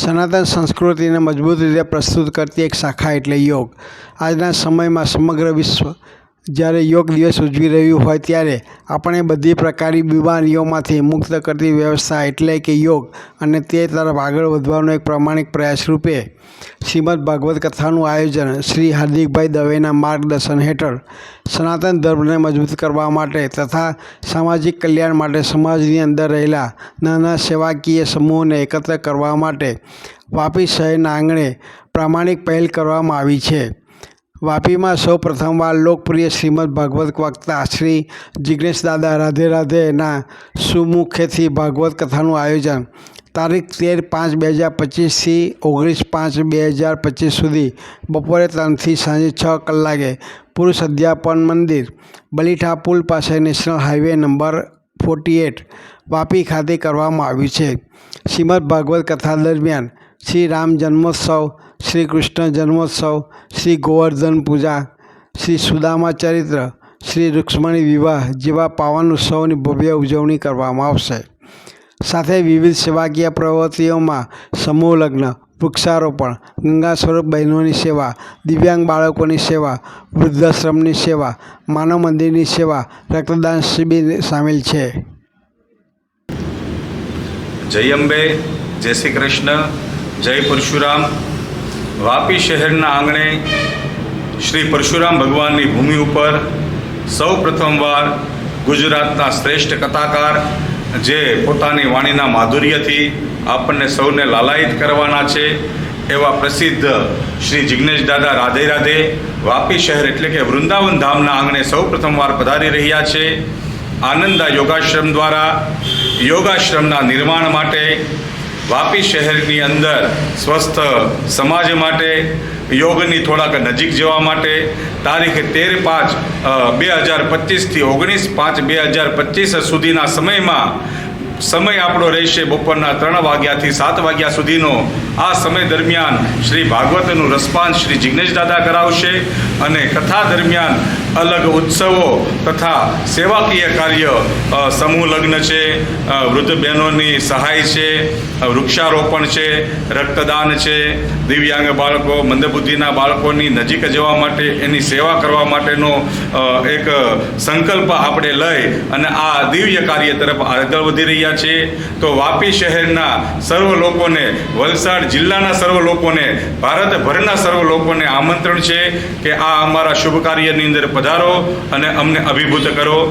સનાતન સંસ્કૃતિને મજબૂત રીતે પ્રસ્તુત કરતી એક શાખા એટલે યોગ. આજના સમયમાં સમગ્ર વિશ્વ જ્યારે યોગ દિવસ ઉજવી રહ્યું હોય ત્યારે આપણે બધી પ્રકારની બીમારીઓમાંથી મુક્ત કરતી વ્યવસ્થા એટલે કે યોગ અને તે તરફ આગળ વધવાનો એક પ્રામાણિક પ્રયાસ રૂપે શ્રીમદ ભાગવત કથાનું આયોજન શ્રી હાર્દિકભાઈ દવેના માર્ગદર્શન હેઠળ સનાતન ધર્મને મજબૂત કરવા માટે તથા સામાજિક કલ્યાણ માટે સમાજની અંદર રહેલા નાના સેવાકીય સમૂહોને એકત્ર કરવા માટે વાપી શહેરના આંગણે પ્રામાણિક પહેલ કરવામાં આવી છે. વાપીમાં સૌ પ્રથમવાર લોકપ્રિય શ્રીમદ ભાગવત વક્તા શ્રી જિગ્નેશ દાદા રાધે રાધેના સુમુખેથી ભાગવત કથાનું આયોજન. તારીખ તેર પાંચ બે હજાર પચીસથી ઓગણીસ પાંચ બે હજાર પચીસ સુધી બપોરે ત્રણથી સાંજે છ કલાકે પુરુષ અધ્યાપન મંદિર, બલીઠા પુલ પાસે national highway number forty eight Vapi ખાતે કરવામાં આવ્યું છે. શ્રીમદ ભાગવત કથા દરમિયાન શ્રી રામ જન્મોત્સવ શ્રી કૃષ્ણ જન્મોત્સવ, શ્રી ગોવર્ધન પૂજા, શ્રી સુદામા ચરિત્ર, શ્રી રુક્ષ્મણી વિવાહ જેવા પાવન ઉત્સવોની ભવ્ય ઉજવણી કરવામાં આવશે. સાથે વિવિધ સેવાકીય પ્રવૃત્તિઓમાં સમૂહ લગ્ન, વૃક્ષારોપણ, ગંગા સ્વરૂપ બહેનોની સેવા, દિવ્યાંગ બાળકોની સેવા, વૃદ્ધાશ્રમની સેવા, માનવ મંદિરની સેવા, રક્તદાન શિબિર સામેલ છે. જય અંબે, જય શ્રી કૃષ્ણ, જય પરશુરામ. વાપી શહેરના આંગણે શ્રી પરશુરામ ભગવાનની ભૂમિ ઉપર સૌ પ્રથમવાર ગુજરાતના શ્રેષ્ઠ કથાકાર જે પોતાની વાણીના માધુર્યથી આપણને સૌને લાલાયિત કરવાના છે, એવા પ્રસિદ્ધ શ્રી જિજ્ઞેશ દાદા રાધે રાધે વાપી શહેર એટલે કે વૃંદાવન ધામના આંગણે સૌ પ્રથમવાર પધારી રહ્યા છે. આનંદા યોગાશ્રમ દ્વારા યોગાશ્રમના નિર્માણ માટે વાપી શહેરની અંદર સ્વસ્થ સમાજ માટે, યોગની થોડાક નજીક જવા માટે, તારીખ તેર પાંચ બે હજાર પચીસથી ઓગણીસ પાંચ બે હજાર પચીસ સુધીના સમયમાં સમય આપણો રહેશે બપોરના ત્રણ વાગ્યાથી સાત વાગ્યા સુધીનો. આ સમય દરમિયાન શ્રી ભાગવતનું રસપાન શ્રી જિગ્નેશ દાદા કરાવશે અને કથા દરમિયાન અલગ ઉત્સવો તથા સેવાકીય કાર્ય સમૂહ લગ્ન છે વૃદ્ધ બહેનોની સહાય છે વૃક્ષારોપણ છે, રક્તદાન છે, દિવ્યાંગ બાળકો, મંદબુદ્ધિના બાળકોની નજીક જવા માટે, એની સેવા કરવા માટેનો એક સંકલ્પ આપણે લઈ અને આ દિવ્ય કાર્ય તરફ આગળ વધી રહ્યા છે તો વાપી શહેરના સર્વ લોકોને, વલસાડ જિલ્લાના સર્વ લોકોને, ભારતભરના સર્વ લોકોને આમંત્રણ છે કે આ અમારા શુભ કાર્યની અંદર પધારો અને અમને અભિભૂત કરો.